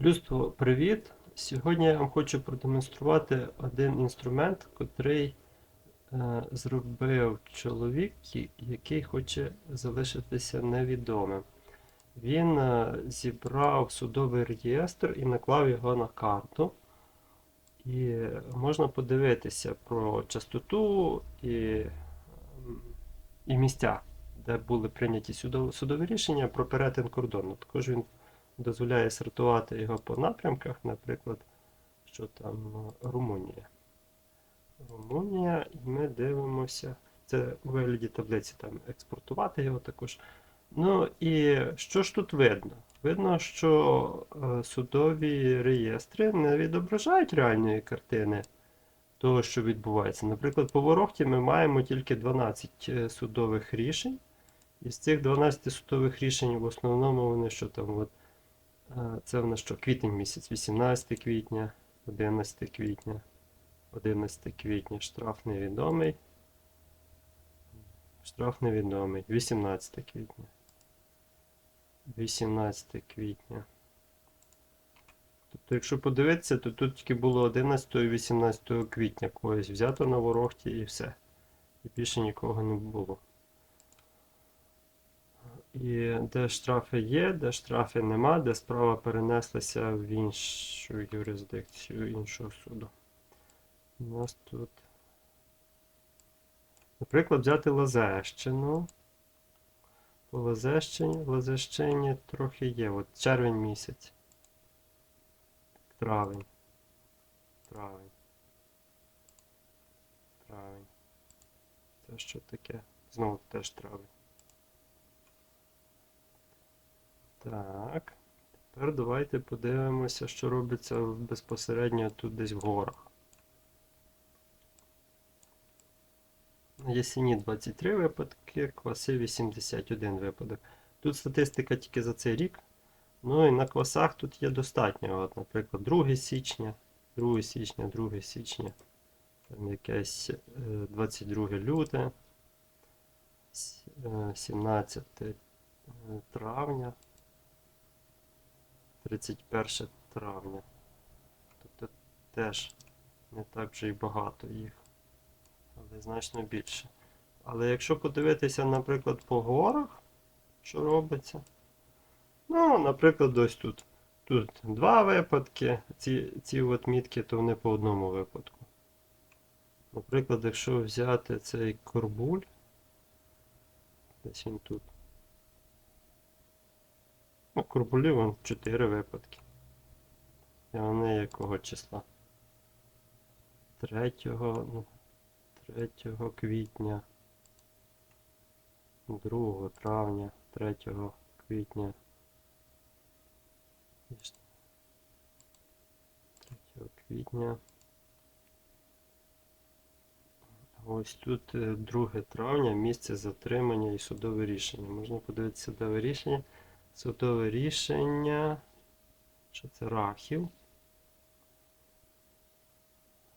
Людство, привіт! Сьогодні я вам хочу продемонструвати один інструмент, котрий е, зробив чоловік, який хоче залишитися невідомим. Він е, зібрав судовий реєстр і наклав його на карту. І можна подивитися про частоту і, і місця, де були прийняті судові рішення про перетин кордону. Також він дозволяє сортувати його по напрямках, наприклад, що там е, Румунія. Румунія, і ми дивимося. Це у вигляді таблиці там експортувати його також. Ну і що ж тут видно? Видно, що е, судові реєстри не відображають реальної картини того, що відбувається. Наприклад, по Ворохті ми маємо тільки 12 е, судових рішень. І з цих 12 судових рішень в основному вони що там, от, це в нас що, квітень місяць, 18 квітня, 11 квітня, 11 квітня, штраф невідомий. Штраф невідомий, 18 квітня. 18 квітня. Тобто, якщо подивитися, то тут тільки було 11 і 18 квітня когось взято на ворогті і все. І більше нікого не було. І де штрафи є, де штрафи нема, де справа перенеслася в іншу юрисдикцію іншого суду. У нас тут. Наприклад, взяти Лазещину. По Лазещині, Лазещині трохи є. От червень місяць. Травень. Травень. Травень. Це що таке? Знову теж травень. Так. Тепер давайте подивимося, що робиться безпосередньо тут десь в горах. Ясені 23 випадки, кваси 81 випадок. Тут статистика тільки за цей рік. Ну і на квасах тут є достатньо. От, наприклад, 2 січня, 2 січня, 2 січня, там якесь е, 22 люте, е, 17 е, травня, 31 травня. Тобто теж не так вже й багато їх, але значно більше. Але якщо подивитися, наприклад, по горах, що робиться. Ну, наприклад, ось тут. Тут два випадки. Ці, ці от мітки, то вони по одному випадку. Наприклад, якщо взяти цей корбуль, десь він тут. Ну, вон 4 випадки. І вони якого числа? 3, ну, 3 квітня, 2 травня, 3 квітня. 3 квітня. Ось тут е, 2 травня, місце затримання і судове рішення. Можна подивитися судове рішення. Судове рішення. Що це Рахів?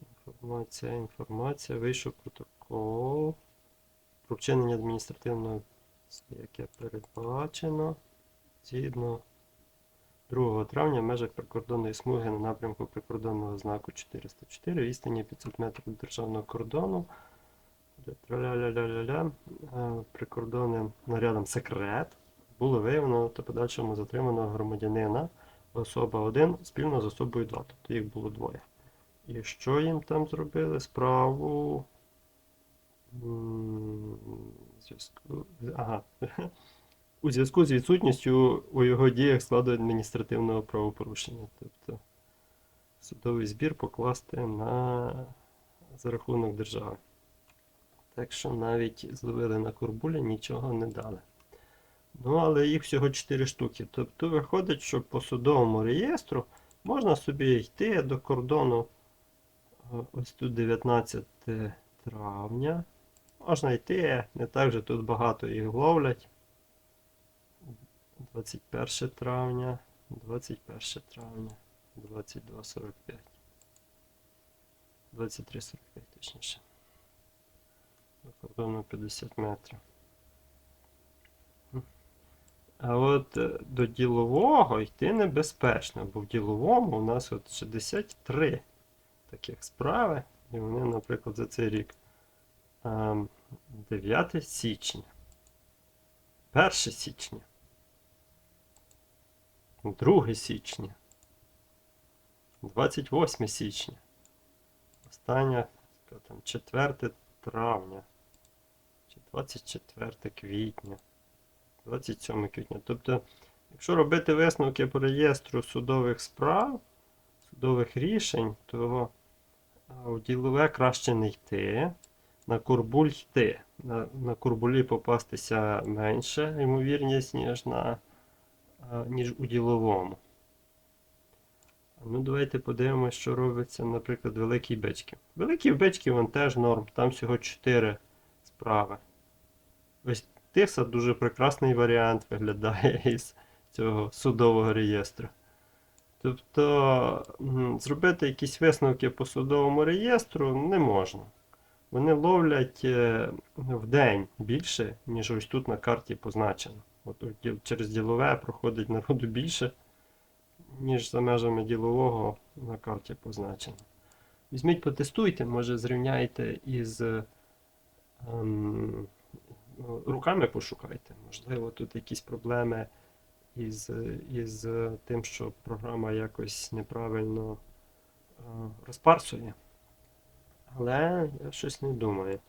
Інформація, інформація. Вийшов протокол. Про вчинення адміністративного, яке передбачено. Згідно 2 травня в межах прикордонної смуги на напрямку прикордонного знаку 404 відстані 500 метрів від державного кордону. Траля-ля-ля-ля-ля. Е, Прикордонним нарядом секрет було виявлено та подальшому затриманого громадянина особа 1 спільно з особою 2. Тобто їх було двоє. І що їм там зробили? Справу. Ага. У зв'язку з відсутністю у його діях складу адміністративного правопорушення. Тобто судовий збір покласти на за рахунок держави. Так що навіть зловили на Курбуля, нічого не дали. Ну, але їх всього 4 штуки. Тобто виходить, що по судовому реєстру можна собі йти до кордону. е, Ось тут 19 травня. Можна йти, не так же тут багато їх ловлять. 21 травня, 21 травня, 22.45. 23.45 точніше. До кордону 50 метрів. А от е, до ділового йти небезпечно, бо в діловому у нас от 63 таких справи, і вони, наприклад, за цей рік ем, 9 січня, 1 січня, 2 січня, 28 січня, остання там 4 травня, чи 24 квітня. 27 квітня. Тобто, якщо робити висновки по реєстру судових справ, судових рішень, то у ділове краще не йти, на курбуль йти. На, на курбулі попастися менше, ймовірність, ніж, на, ніж у діловому. Ну, давайте подивимося, що робиться, наприклад, великий бички. Великий бички вон теж норм, там всього 4 справи. Ось Тиса дуже прекрасний варіант виглядає із цього судового реєстру. Тобто зробити якісь висновки по судовому реєстру не можна. Вони ловлять е, в день більше, ніж ось тут на карті позначено. От через ділове проходить народу більше, ніж за межами ділового на карті позначено. Візьміть, потестуйте, може зрівняйте із. ем, руками пошукайте. Можливо, тут якісь проблеми із, із тим, що програма якось неправильно е, розпарсує. Але я щось не думаю.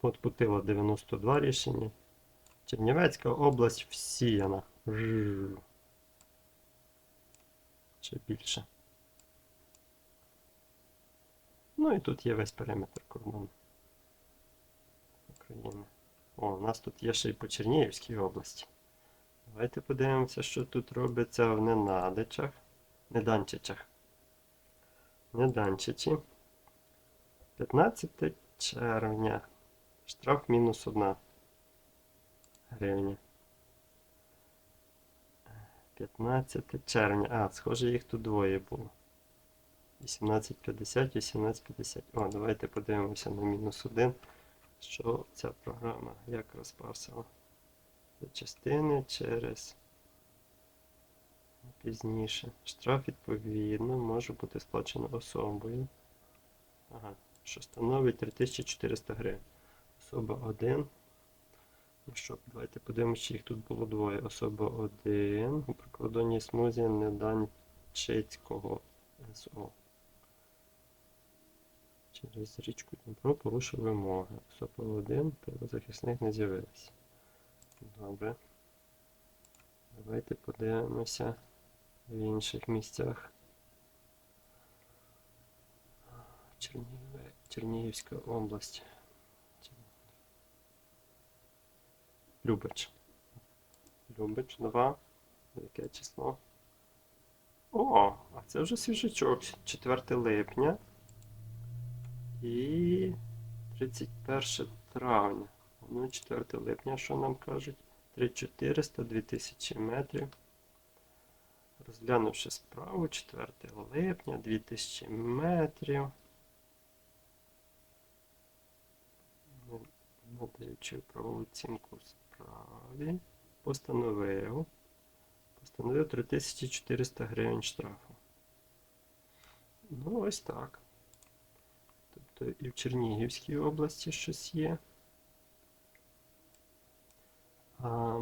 Подпутила 92 рішення. Чернівецька область всіяна. Чи більше. Ну і тут є весь периметр кордону. О, у нас тут є ще й по Чернігівській області. Давайте подивимося, що тут робиться в Ненадичах. Неданчичах. Неданчичі. 15 червня. Штраф мінус 1 гривня. 15 червня. А, схоже, їх тут двоє було. 18.50, 18.50. О, давайте подивимося на мінус 1 що ця програма як розпарсила частини через пізніше. Штраф відповідно може бути сплачено особою. Ага, що становить 3400 гривень. Особа 1. Ну що, давайте подивимося, чи їх тут було двоє. Особа 1 у прикордонній смузі Неданчицького СО. Через річку Дніпро порушив вимоги. Особа 1 правозахисник не з'явився. Добре. Давайте подивимося в інших місцях. Чернігів... Чернігівська область. Любич. Любич 2. Яке число? О, а це вже свіжачок. 4 липня. І 31 травня. Ну, 4 липня, що нам кажуть? 3400, 2000 метрів. Розглянувши справу, 4 липня, 2000 метрів. Надаючи правову оцінку справі, постановив. Постановив 3400 гривень штрафу. Ну, ось так. Тобто і в Чернігівській області щось є. А...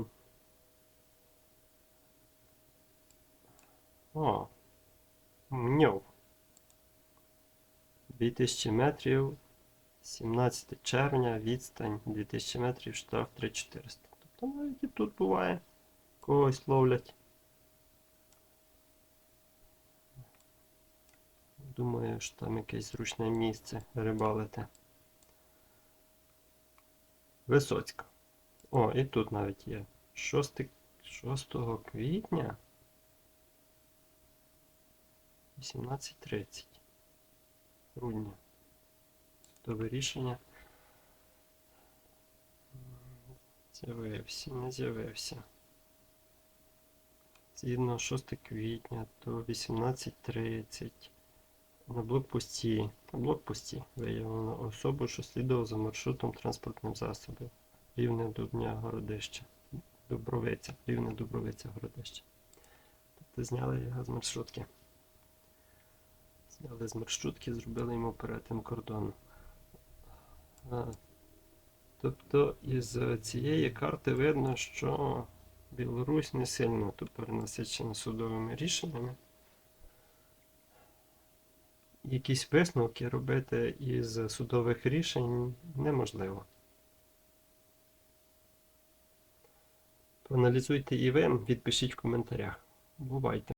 О, Мньов. 2000 метрів, 17 червня, відстань 2000 метрів, штраф 3400. Тобто навіть і тут буває, когось ловлять. Думаю, що там якесь зручне місце рибалити. Висоцька. О, і тут навіть є. 6, 6 квітня. 18.30. Грудня. Судове рішення. З'явився, не з'явився. Згідно 6 квітня до 18.30. На блокпості. На блокпості виявлено особу, що слідував за маршрутом транспортним засобів. Рівне до дня городища. Дубровиця, рівне Дубровиця Городище. Тобто зняли його з маршрутки. Зняли з маршрутки, зробили йому перетин кордону. А, Тобто із цієї карти видно, що Білорусь не сильно тут перенасичена судовими рішеннями. Якісь висновки робити із судових рішень неможливо. Проаналізуйте і ви, відпишіть в коментарях. Бувайте!